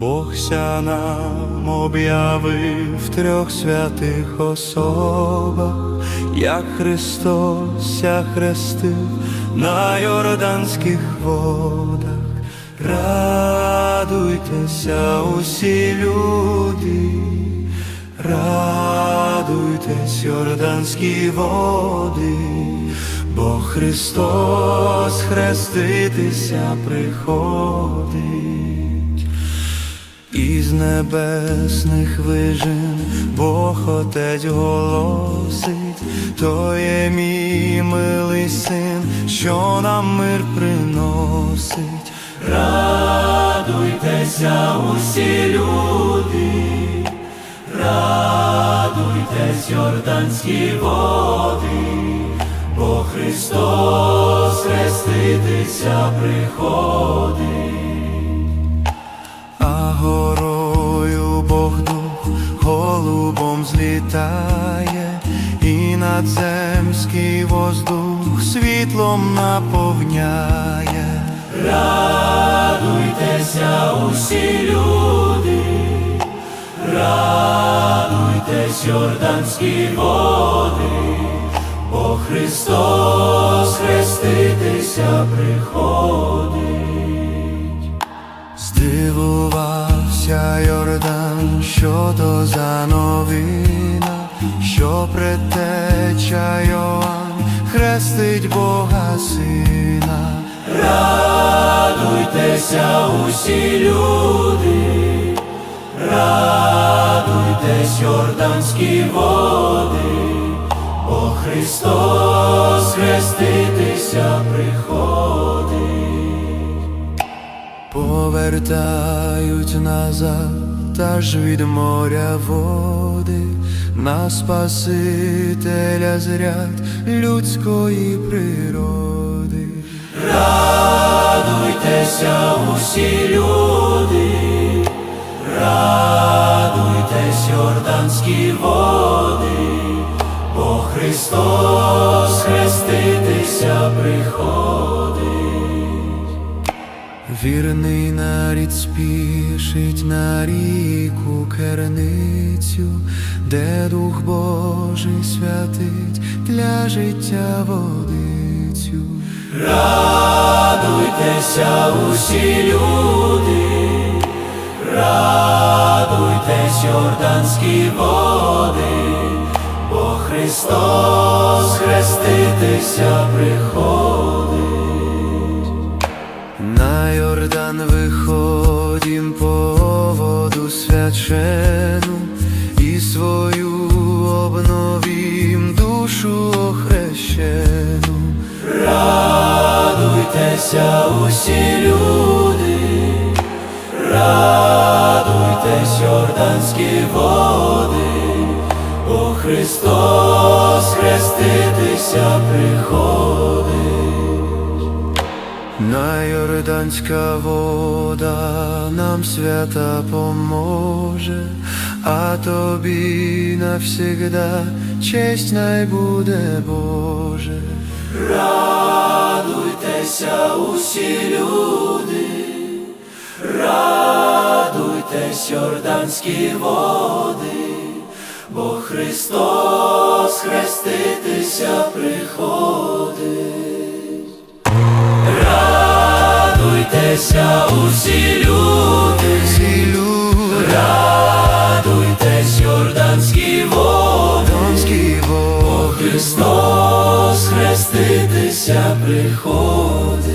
Бог ся нам об'явив трьох святих особах, як Христос ся хрестив на йорданських водах. Радуйтеся усі люди, радуйтесь, йорданські води, бо Христос хреститися приходить. Із небесних вижин Бог Отець голосить, то є мій милий син, що нам мир приносить. Радуйтеся усі люди, радуйтесь, йорданські води, бо Христос хреститися приходить. А горою Бог дух голубом злітає, і надземський воздух світлом наповняє. Радуйтеся усі люди, радуйтесь, йорданські води, бо Христос хреститися приходить. Здивувався Йордан, що то за новина, що предтеча Йоанн хрестить Бога Сина. Радуйтеся усі люди, радуйтесь, Йорданські води, Христос хреститися приходить повертають назад, та ж від моря води, на Спасителя зряд людської природи. Радуйтеся усі люди, радуйтесь, йорданські води, Вірний нарід спішить на ріку керницю, де Дух Божий святить для життя водицю. Радуйтеся усі люди, радуйтесь, йорданські води, бо Христос хреститися приходить. Радуйтеся усі люди, радуйтесь, Йорданські води, бо Христос хреститися приходить. На Йорданська вода нам свята поможе, а тобі навсігда честь най буде Боже. Радуйтеся усі люди, радуйтесь, Йорданські води, бо Христос хреститися приходить. Радуйтеся усі люди, всі люди, радуйтесь, Йорданські води, бо Христос хреститися приходить.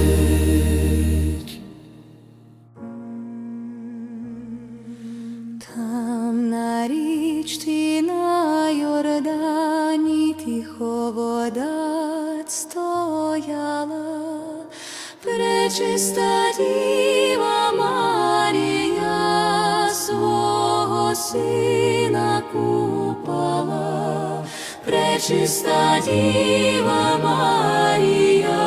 Там на річці на Йордані тихо вода стояла, пречиста діва Марія свого сина купала, Чиста Діва Марія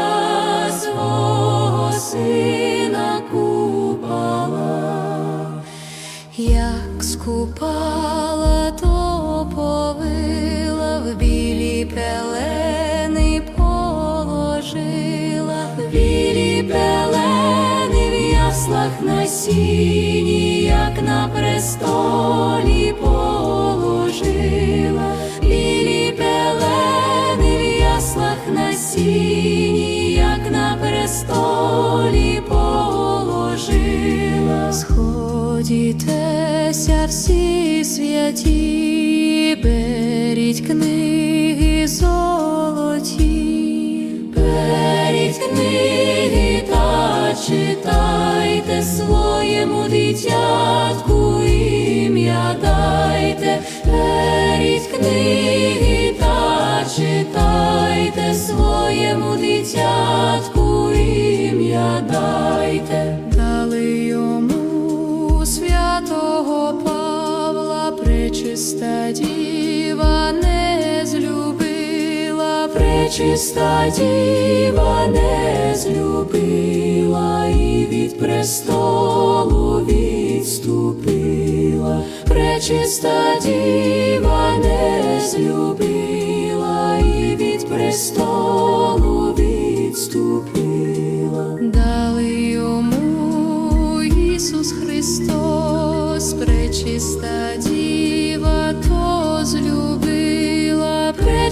свого сина купала, як скупала, то повила в білі пелени положила, білі пелени в яслах на сіні, як на престолі. На престолі положила. Сходітеся всі святі, беріть книги золоті, беріть книги та читайте своєму дитятку ім'я дайте, пречиста діва не злюбила і від престолу відступила, пречиста діва не злюбила і від престолу відступила.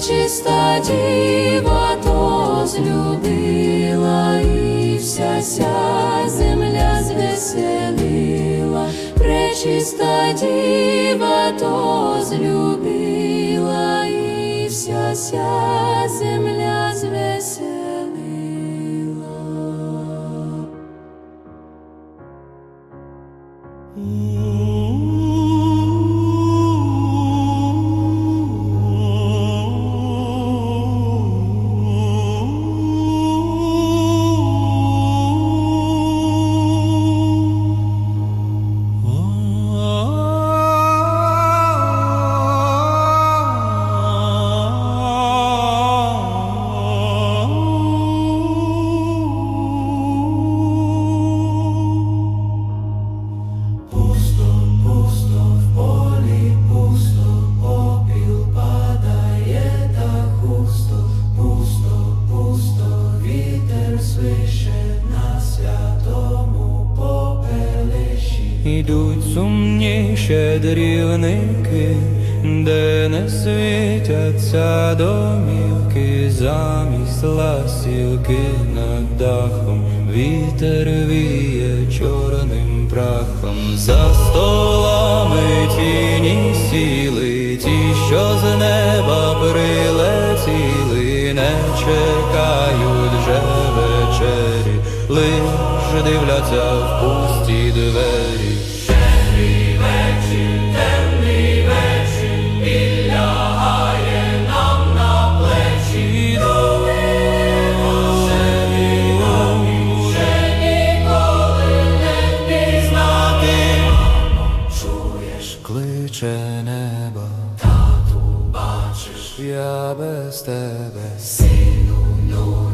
Пречиста діва то злюбила, і вся ся земля звеселила, пречиста діва то злюбила, і вся ся Ідуть сумні щедрівники, де не світяться домівки, замість ласівки над дахом, вітер віє чорним прахом, за столами тіні сіли, ті, що з неба прилетіли, не чекають вже вечері, лиш дивляться в пусті двері. Віче небо, тату бачиш, я без тебе, сину, люблю